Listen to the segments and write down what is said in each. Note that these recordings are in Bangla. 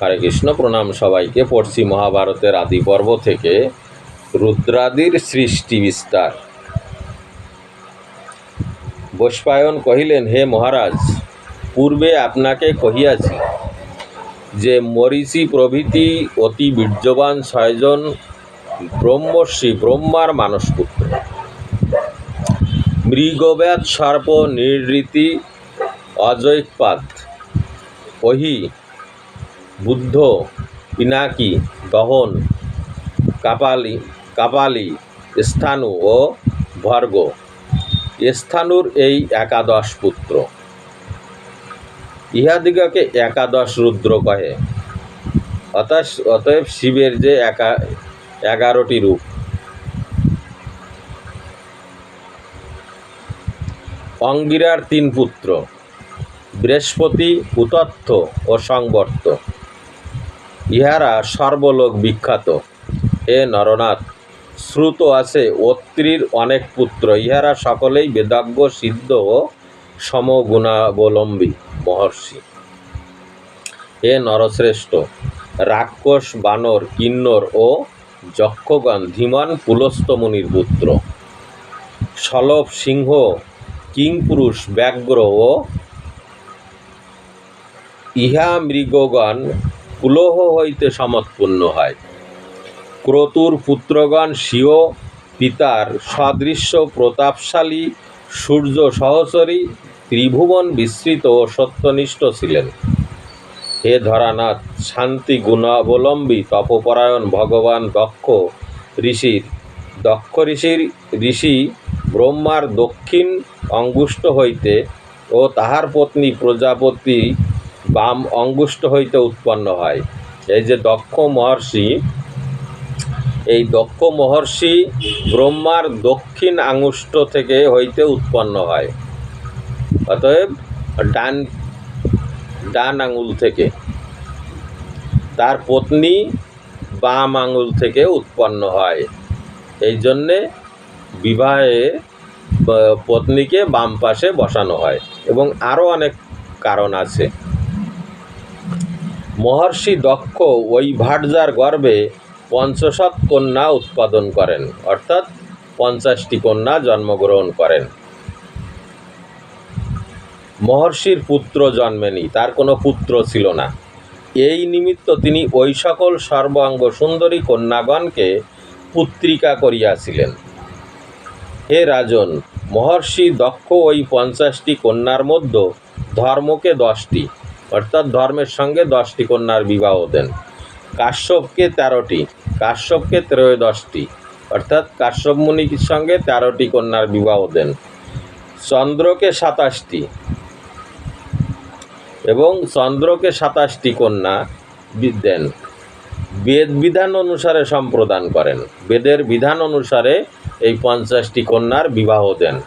হরে কৃষ্ণ, প্রণাম সবাইকে। পড়ছি মহাভারতের আদি পর্ব থেকে রুদ্রাদির সৃষ্টি বিস্তার। বৈশ্বায়ন কহিলেন, হে মহারাজ, পূর্বে আপনাকে কহিয়াছি যে মরিচি প্রভৃতি অতি বীর্যবান ছয়জন ব্রহ্মর্ষি ব্রহ্মার মানসপুত্র। মৃগব্যাত সর্প নির্রীতি অজৈপাত অহি বুদ্ধ, পিনাকি দহন কাপালি কাপালি, স্থানু ও ভর্গ। স্থানুর এই একাদশ পুত্র। ইহাদিগকে একাদশ রুদ্র কহে। অতএব অতএব শিবের যে একা, এগারোটি রূপ। অঙ্গিরার তিন পুত্র। বৃহস্পতি উতত্থ ও সংবর্ত। ইহারা সর্বলোক বিখ্যাত। হে নরনাথ, শ্রুত আছে অত্রির অনেক পুত্র, ইহারা সকলেই বেদাজ্ঞ, সিদ্ধ ও সমগুণাবলম্বী মহর্ষি। হে নরশ্রেষ্ঠ, রাক্ষস, বানর, কিন্নর ও যক্ষগণ, ধীমান পুলস্ত মুনির পুত্র। সলভ সিংহ, কিংপুরুষ, ব্যাঘ্র ও ইহা মৃগগণ কুলহ হইতে সমৎপন্ন হয়। ক্রতুর পুত্রগণ স্বীয়, পিতার সদৃশ্য প্রতাপশালী, সূর্য সহচরী, ত্রিভুবন বিস্তৃত ও সত্যনিষ্ঠ ছিলেন। হে ধরানাথ, শান্তি গুণাবলম্বী তপপরায়ণ ভগবান দক্ষ ঋষির দক্ষ ঋষির ঋষি ব্রহ্মার দক্ষিণ অঙ্গুষ্ঠ হইতে ও তাহার পত্নী প্রজাপতি বাম অঙ্গুষ্ঠ হইতে উৎপন্ন হয়। এই যে দক্ষ মহর্ষি, এই দক্ষ মহর্ষি ব্রহ্মার দক্ষিণ আঙ্গুষ্ঠ থেকে হইতে উৎপন্ন হয়। অতএব ডান ডান আঙুল থেকে। তার পত্নী বাম আঙুল থেকে উৎপন্ন হয়। এই জন্যে বিবাহে পত্নীকে বাম পাশে বসানো হয় এবং আরও অনেক কারণ আছে। মহর্ষি দক্ষ ওই ভাটজার গর্ভে পঞ্চশত কন্যা উৎপাদন করেন, অর্থাৎ পঞ্চাশটি কন্যা জন্মগ্রহণ করেন। মহর্ষির পুত্র জন্মেনি তার কোনো পুত্র ছিল না। এই নিমিত্ত তিনি ওই সকল সর্বাঙ্গ সুন্দরী কন্যাগণকে পুত্রিকা করিয়াছিলেন। হে রাজন, মহর্ষি দক্ষ ওই পঞ্চাশটি কন্যার মধ্যে ধর্মকে দশটি। অর্থাৎ ধর্মের সঙ্গে দশটি কন্যার বিবাহ দেন। কাশ্যপকে তেরোটি, কাশ্যপকে ত্রয়োদশটি, অর্থাৎ কাশ্যপ মুনির সঙ্গে তেরোটি কন্যার বিবাহ দেন। চন্দ্রকে সাতাশটি এবং চন্দ্রকে সাতাশটি কন্যা দেন। বেদ বিধান অনুসারে সম্প্রদান করেন। বেদের বিধান অনুসারে এই পঞ্চাশটি কন্যার বিবাহ দেন।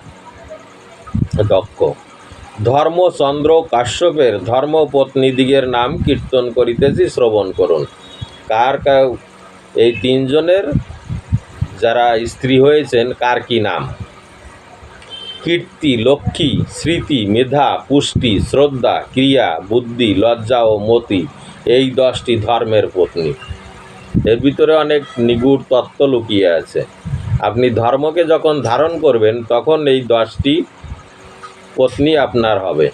দক্ষ। ধর্ম চন্দ্র কাশ্যপের ধর্মপত্নীদিগের নাম কীর্তন করিতেছি শ্রবণ করুন। কার কার এই তিনজনের যারা স্ত্রী হয়েছেন, কার কি নাম? কীর্তি, লক্ষ্মী, স্মৃতি, মেধা, পুষ্টি, শ্রদ্ধা, ক্রিয়া, বুদ্ধি, লজ্জা ও মতি, এই দশটি ধর্মের পত্নী। এর ভিতরে অনেক নিগুড় তত্ত্ব লুকিয়ে আছে। আপনি ধর্মকে যখন ধারণ করবেন, তখন এই দশটি পত্নী আপনার হবে।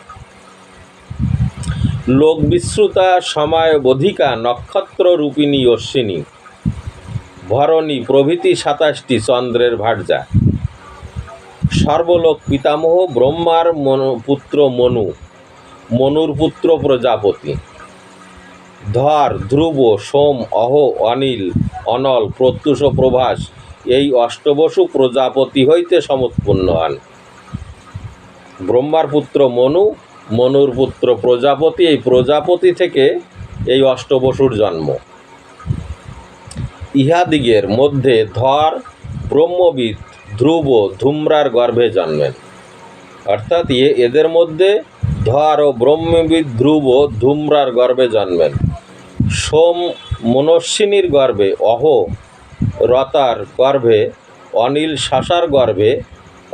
লোক বিশ্রুতা, সময় বোধিকা, নক্ষত্র রূপিণী, অশ্বিনী। ভরণী, প্রভৃতি সাতাশটি চন্দ্রের ভাটজা সর্বলোক পিতামহ, ব্রহ্মার মনু, পুত্র মনু। মনুর পুত্র প্রজাপতি। ধর, ধ্রুব, সোম, অহ, অনিল, অনল, প্রত্যুষ, প্রভাস, এই অষ্টবসু প্রজাপতি হইতে সমুৎপন্ন হন। ব্রহ্মার পুত্র মনু, মনুর পুত্র প্রজাপতি, এই প্রজাপতি থেকে এই অষ্টবসুর জন্ম। ইহাদিগের মধ্যে ধর, ব্রহ্মবিদ, ধ্রুব, ধূম্রার গর্ভে জন্মেন। অর্থাৎ এ এদের মধ্যে ধর ও ব্রহ্মবিদ, ধ্রুব, ধূম্রার গর্ভে জন্মেন। সোম মনস্বিনীর গর্ভে, অহ, রতার গর্ভে, অনিল শাসার গর্ভে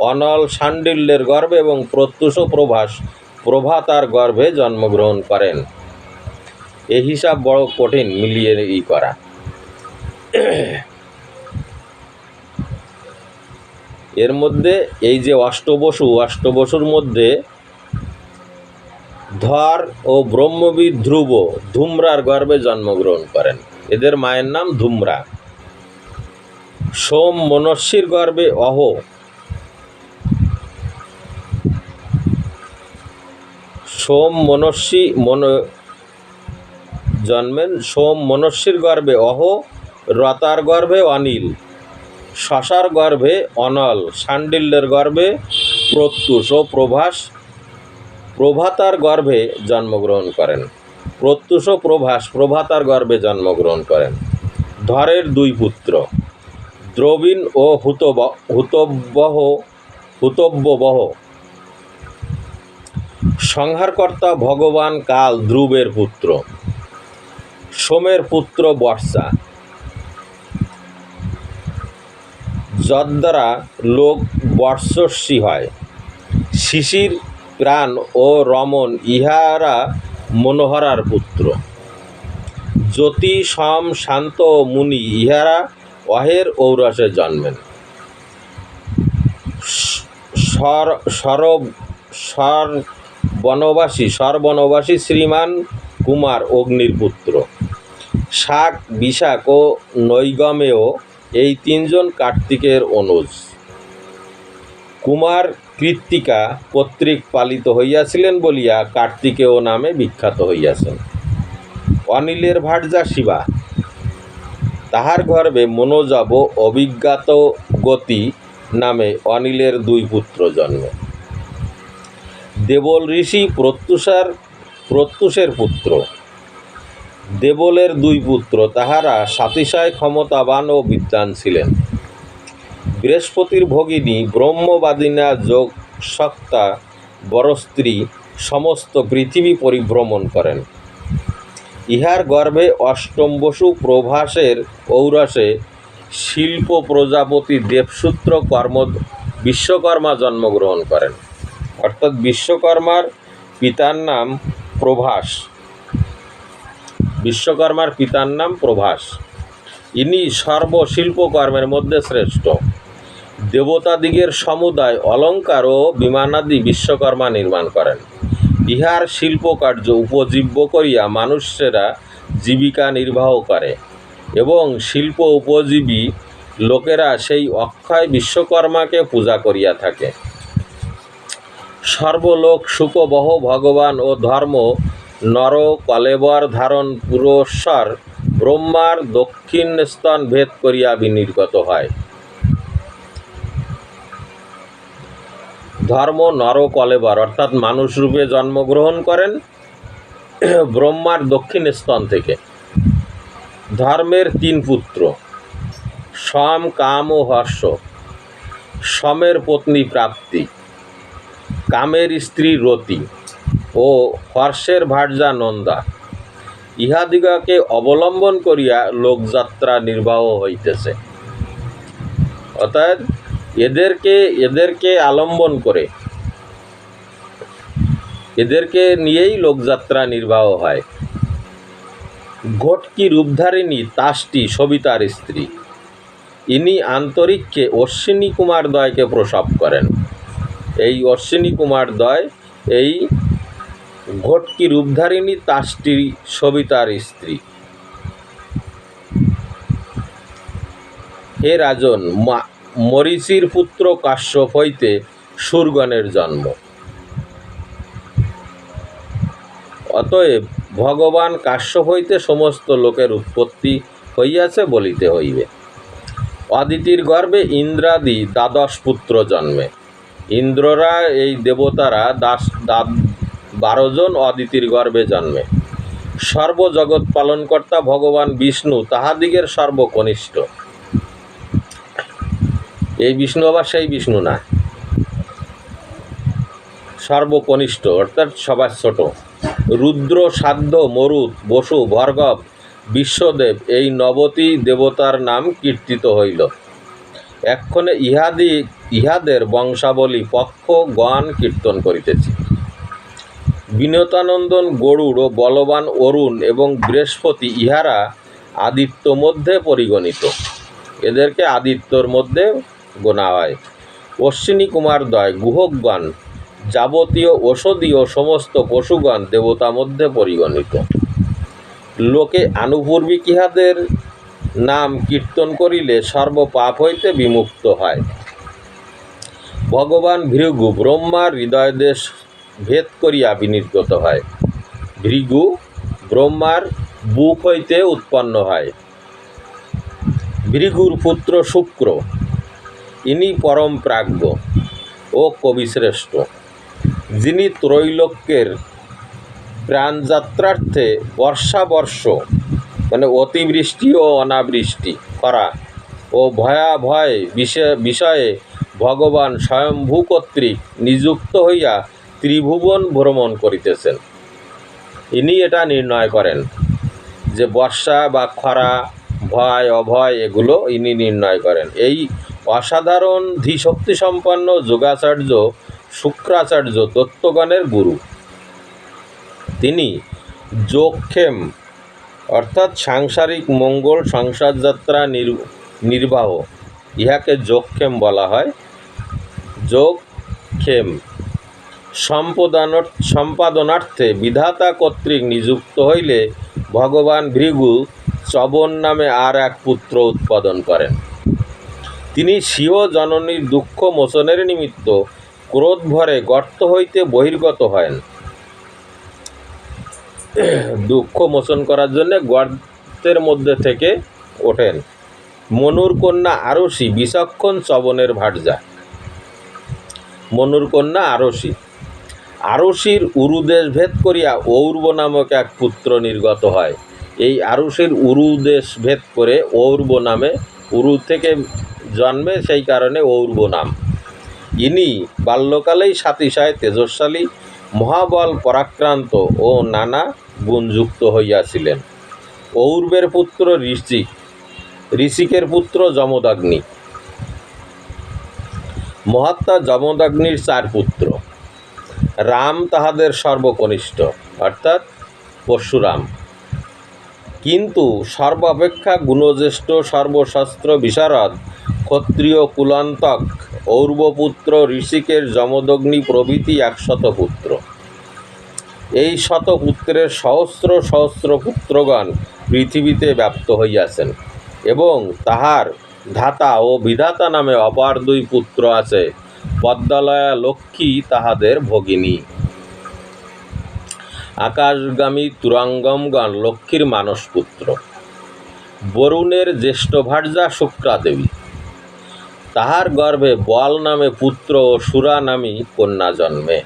অনল শাণ্ডিল্যের গর্ভে এবং প্রত্যুষ প্রভাস প্রভাতার গর্ভে জন্মগ্রহণ করেন। এ হিসাব বড় কঠিন মিলিয়ে ই করা। এর মধ্যে এই যে অষ্টবসু, অষ্টবসুর মধ্যে ধর ও ব্রহ্মবিদ ধ্রুব ধুমরার গর্ভে জন্মগ্রহণ করেন। এদের মায়ের নাম ধুমরা। সোম মনস্বীর গর্ভে অহ সোম মনস্বী মন জন্মেন সোম মনস্বীর গর্ভে, অহ রতার গর্ভে অনিল, শশার গর্ভে অনল, সান্ডিল্যের গর্ভে প্রত্যুষ ও প্রভাস, প্রভাতার গর্ভে জন্মগ্রহণ করেন। প্রত্যুষ ও প্রভাস প্রভাতার গর্ভে জন্মগ্রহণ করেন। ধরের দুই পুত্র, দ্রবিণ ও হুতব হুতব্যহ হুতব্যবহ সংহারকর্তা ভগবান কাল ধ্রুবের পুত্র, সোমের পুত্র বর্ষা। যদ্বারা লোক বর্ষস্বী হয়, শিশির, প্রাণ ও রমণ ইহারা মনোহরার পুত্র। জ্যোতি, সম, শান্ত ও মুনি ইহারা অহের ঔরসে জন্মেন। সর, সরব, সর বনবাসী, সরবনবাসী শ্রীমান কুমার অগ্নির পুত্র। শাক বিশাক ও নৈগমেও এই তিনজন কার্তিকের অনুজ। কুমার কৃত্তিকা কর্তৃক পালিত হইয়াছিলেন বলিয়া কার্তিকেয় নামে বিখ্যাত হইয়াছেন। অনিলের ভার্যা শিবা। তাহার গর্ভে মনোজব অভিজ্ঞাত গতি নামে অনিলের দুই পুত্র জন্মে। দেবল ঋষি প্রত্যুষার প্রত্যুষের পুত্র। দেবলের দুই পুত্র, তাহারা সাতিশয় ক্ষমতাবান ও বিদ্বান ছিলেন। বৃহস্পতির ভগিনী ব্রহ্মবাদিনা যোগ সত্তা বড় স্ত্রী সমস্ত পৃথিবী পরিভ্রমণ করেন। ইহার গর্ভে অষ্টম বসু প্রভাসের ঔরসে শিল্প প্রজাপতি দেবসূত্র কর্ম বিশ্বকর্মা জন্মগ্রহণ করেন। অর্থাৎ বিশ্বকর্মার পিতার নাম প্রভাস। বিশ্বকর্মার পিতার নাম প্রভাস। ইনি সর্বশিল্পকর্মের মধ্যে শ্রেষ্ঠ। দেবতাদিগের সমুদায়, অলঙ্কার ও বিমানাদি বিশ্বকর্মা নির্মাণ করেন। ইহার শিল্পকার্য উপজীব্য করিয়া মানুষেরা জীবিকা নির্বাহ করে এবং শিল্প উপজীবী লোকেরা সেই অক্ষয় বিশ্বকর্মাকে পূজা করিয়া থাকে। সর্বলোক সুখবহ ভগবান ও ধর্ম নর কলেবর ধারণ পুরস্বর ব্রহ্মার দক্ষিণ স্তন ভেদ করিয়া বিনির্গত হয়। ধর্ম নর কলেবর অর্থাৎ মানুষ রূপে জন্মগ্রহণ করেন ব্রহ্মার দক্ষিণ স্তন থেকে। ধর্মের তিন পুত্র, সম, কাম ও হর্ষ। সমের পত্নী প্রাপ্তি। কামের স্ত্রী রতি ও হর্ষের ভার্যা নন্দা। ইহাদিগকে অবলম্বন করিয়া লোকযাত্রা নির্বাহ হইতেছে। অর্থাৎ এদেরকে এদেরকে আলম্বন করে, এদেরকে নিয়েই লোকযাত্রা নির্বাহ হয়। ঘটকি রূপধারিণী তাসটি সবিতার স্ত্রী। ইনি আন্তরিককে অশ্বিনী কুমার দয়কে প্রসব করেন। এই অশ্বিনী কুমার দয়, এই ঘটকি রূপধারিণী তাসটি সবিতার স্ত্রী। হে রাজন মরীচির পুত্র কাশ্যপ হইতে সুরগণের জন্ম। অতএব ভগবান কাশ্যপ হইতে সমস্ত লোকের উৎপত্তি হইয়াছে বলিতে হইবে। অদিতির গর্ভে ইন্দ্রাদি দ্বাদশ পুত্র জন্মে। ইন্দ্ররা এই দেবতারা দাস দা বারো জন অদিতির গর্ভে জন্মে। সর্বজগৎ পালনকর্তা ভগবান বিষ্ণু তাহাদিগের সর্বকনিষ্ঠ। এই বিষ্ণু আবার সেই বিষ্ণু না। সর্বকনিষ্ঠ, অর্থাৎ সবার ছোট। রুদ্র, সাধ্য মরুত বসু, ভর্গব, বিশ্বদেব এই নবতী দেবতার নাম কীর্তিত হইল। এক্ষণে ইহাদি ইহাদের বংশাবলী পক্ষ গান কীর্তন করিতেছি। বিনতানন্দন, গরুড় ও বলবান অরুণ এবং বৃহস্পতি ইহারা আদিত্য মধ্যে পরিগণিত। এদেরকে আদিত্যর মধ্যে গোনা হয় অশ্বিনী কুমার দয়, গুহকগণ, যাবতীয় ঔষধীয় সমস্ত পশুগণ দেবতা মধ্যে পরিগণিত। লোকে আনুপূর্বিক ইহাদের নাম কীর্তন করিলে সর্বপাপ হইতে বিমুক্ত হয়। ভগবান ভৃগু ব্রহ্মার হৃদয় দেশ ভেদ করিয়া বিনির্গত হয়। ভৃগু ব্রহ্মার বুক হইতে উৎপন্ন হয়। ভৃগুর পুত্র শুক্র, ইনি পরম প্রাজ্ঞ ও কবিশ্রেষ্ঠ, যিনি ত্রৈলোক্যের প্রাণযাত্রার্থে বর্ষাবর্ষ মানে অতিবৃষ্টি ও অনাবৃষ্টি করা ও ভয়াভয় বিষয়ে ভগবান স্বয়ম্ভূ কর্তৃক নিযুক্ত হইয়া ত্রিভুবন ভ্রমণ করিতেছেন। ইনি এটা নির্ণয় করেন যে বর্ষা বা খরা, ভয়, অভয় এগুলো ইনি নির্ণয় করেন। এই অসাধারণ ধীশক্তি সম্পন্ন যোগাচার্য শুক্রাচার্য তত্ত্বগণের গুরু। তিনি যোগক্ষেম অর্থাৎ সাংসারিক মঙ্গল সংসার যাত্রা নির- নির্বাহ, ইহাকে যোগক্ষেম বলা হয়। যোগক্ষেম সম্পাদন সম্পাদনার্থে বিধাতা কর্তৃক নিযুক্ত হইলে ভগবান ভৃগু চবন নামে আর এক পুত্র উৎপাদন করেন। তিনি স্বীয় জননীর দুঃখ মোচনের নিমিত্ত ক্রোধ ভরে গর্ত হইতে বহির্গত হন। দুঃখ মোচন করার জন্য গর্তের মধ্যে থেকে ওঠেন। মনুর কন্যা আরসী বিচক্ষণ চবনের ভাটজা। মনুর কন্যা আরসী। আরসীর উরুদেশ ভেদ করিয়া ঔর্ব নামক এক পুত্র নির্গত হয়। এই আরসীর উরুদেশ ভেদ করে ঔর্ব নামে উরু থেকে জন্মে সেই কারণে ঔর্ব নাম। ইনি বাল্যকালেই সাতিশায় তেজস্বালী, মহাবল পরাক্রান্ত ও নানা গুণযুক্ত হইয়াছিলেন। ঔর্বের পুত্র ঋষিক ঋষিকের পুত্র যমদাগ্নি। মহাত্মা যমদাগ্নির চার পুত্র। রাম তাহাদের সর্বকনিষ্ঠ, অর্থাৎ পরশুরাম। কিন্তু সর্বাপেক্ষা গুণজ্যেষ্ঠ সর্বশস্ত্র বিশারদ, ক্ষত্রিয় কুলান্তক, ঔর্বপুত্র ঋষিকের যমদগ্নি প্রভৃতি একশত পুত্র এই শত পুত্রের সহস্র সহস্র পুত্রগণ পৃথিবীতে ব্যাপ্ত হইয়াছেন এবং তাহার ধাতা ও বিধাতা নামে অপার দুই পুত্র আছে। পদ্মালয়া লক্ষ্মী তাহাদের ভগিনী। আকাশগামী তুরাঙ্গমগণ লক্ষ্মীর মানস পুত্র বরুণের জ্যেষ্ঠ ভার্যা শুক্রা দেবী তাহার গর্ভে বল নামে পুত্র ও সুরা নামী কন্যা জন্মে।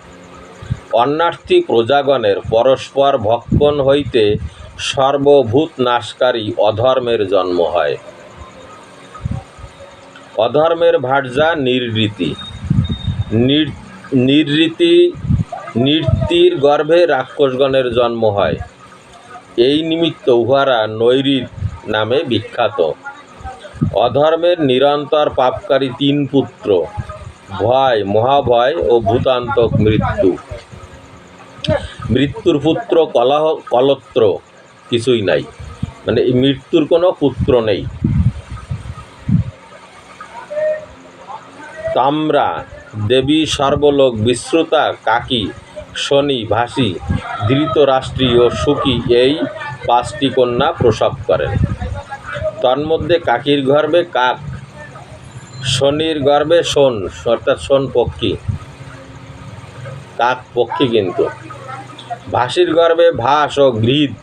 অন্নার্থী প্রজাগণের পরস্পর ভক্ষণ হইতে সর্বভূত নাশকারী অধর্মের জন্ম হয়। অধর্মের ভার্যা নির্রীতি। নির- নির্রীতি নৃত্যির গর্ভে রাক্ষসগণের জন্ম হয়। এই নিমিত্ত উহারা নৈরিত নামে বিখ্যাত। অধর্মের নিরন্তর পাপকারী তিন পুত্র, ভয়, মহাভয় ও ভূতান্তক মৃত্যু। মৃত্যুর পুত্র কলহ, কলত্র কিছুই নাই। মানে মৃত্যুর কোনো পুত্র নেই। তাম্রা দেবী সর্বলোক বিশ্রুতা কাকি, শনি, ভাসি, ধৃতরাষ্ট্রী ও সুখী এই পাঁচটি কন্যা প্রসব করেন। তন্মধ্যে কাকির গর্ভে কাক, শনির গর্ভে শোন, অর্থাৎ শোন পক্ষী, কাক পক্ষী কিন্তু। ভাসির গর্ভে ভাস ও গৃহীত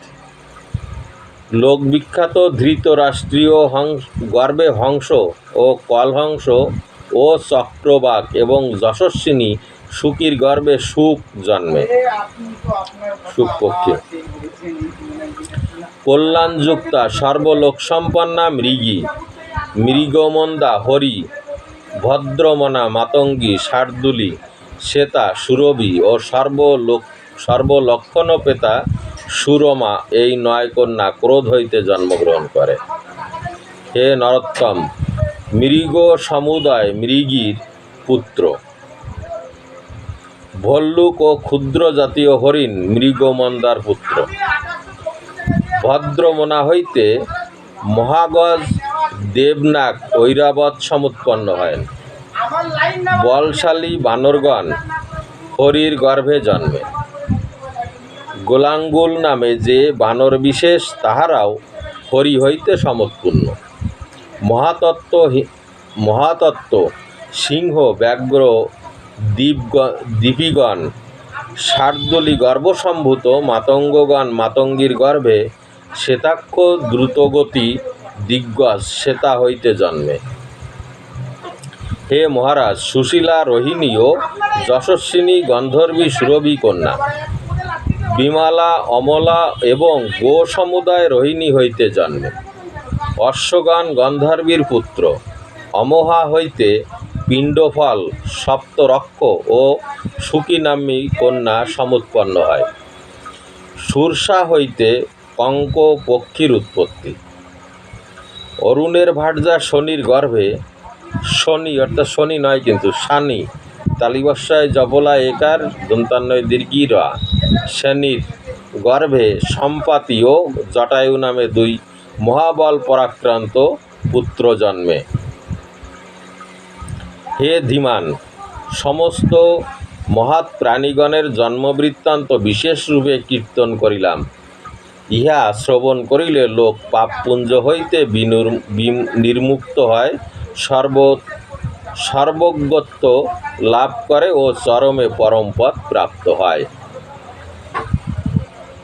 লোকবিখ্যাত ধৃতরাষ্ট্রীয় হংস গর্ভে হংস ও কলহংস ও চক্রবাক এবং যশস্বিনী সুখীর গর্ভে সুখ জন্মে। সুখ পক্ষী কল্যাণযুক্তা সর্বলোকসম্পন্না মৃগী। মৃগমন্দা হরি। ভদ্রমনা মাতঙ্গী শার্দুলি শ্বেতা সুরভি ও সর্বলোক সর্বলক্ষণপেতা সুরমা এই নয় কন্যা ক্রোধ হইতে জন্মগ্রহণ করে। হে নরোত্তম মৃগ সমুদায়, মৃগীর পুত্র। ভল্লুক ও ক্ষুদ্র জাতীয় হরিণ, মৃগমন্দার পুত্র। ভদ্রমনা হইতে মহাগজ, দেবনাগ, ঐরাবত সমুৎপন্ন হয় বলশালী বানরগণ হরির গর্ভে জন্মে। গোলাঙ্গুল নামে যে বানর বিশেষ, তাহারাও হরি হইতে সমৎপূর্ণ। মহাতত্ত্ব মহাতত্ত্ব, সিংহ, ব্যাঘ্র, দীপগ দীপিগণ শার্দুলি গর্ভসম্ভূত, মাতঙ্গগণ, মাতঙ্গীর গর্ভে, শ্বেতাক্ষ দ্রুতগতি, দিগ্গজ, শ্বেতা হইতে জন্মে। হে মহারাজ, সুশীলা, রোহিণী ও যশস্বিনী গন্ধর্বী সুরভি কন্যা, বিমালা, অমলা এবং গো সমুদায় রোহিণী হইতে জন্মে। অশ্বগান গন্ধর্বীর পুত্র। অমহা হইতে পিণ্ডফল, সপ্তরক্ষ ও সুকী নাম্নী কন্যা সমুৎপন্ন হয়। সুরসা হইতে কঙ্ক পক্ষীর উৎপত্তি। অরুণের ভাটজা শনির গর্ভে, শনি অর্থাৎ শনি নয় কিন্তু শানি, তালিবস্যায় জবলা একার দন্তান্নয় দীর্ঘিরা, শনির গর্ভে সম্পাতি ও জটায়ু নামে দুই মহাবল পরাক্রান্ত পুত্র জন্মে। হে ধীমান, সমস্ত মহাৎ প্রাণীগণের জন্মবৃত্তান্ত বিশেষ রূপে কীর্তন করিলাম। ইহা শ্রবণ করিলে লোক পাপপুঞ্জ হইতে নির্মুক্ত হয়, সর্ব, সর্বজ্ঞত্ব লাভ করে ও চরমে পরমপদ প্রাপ্ত হয়।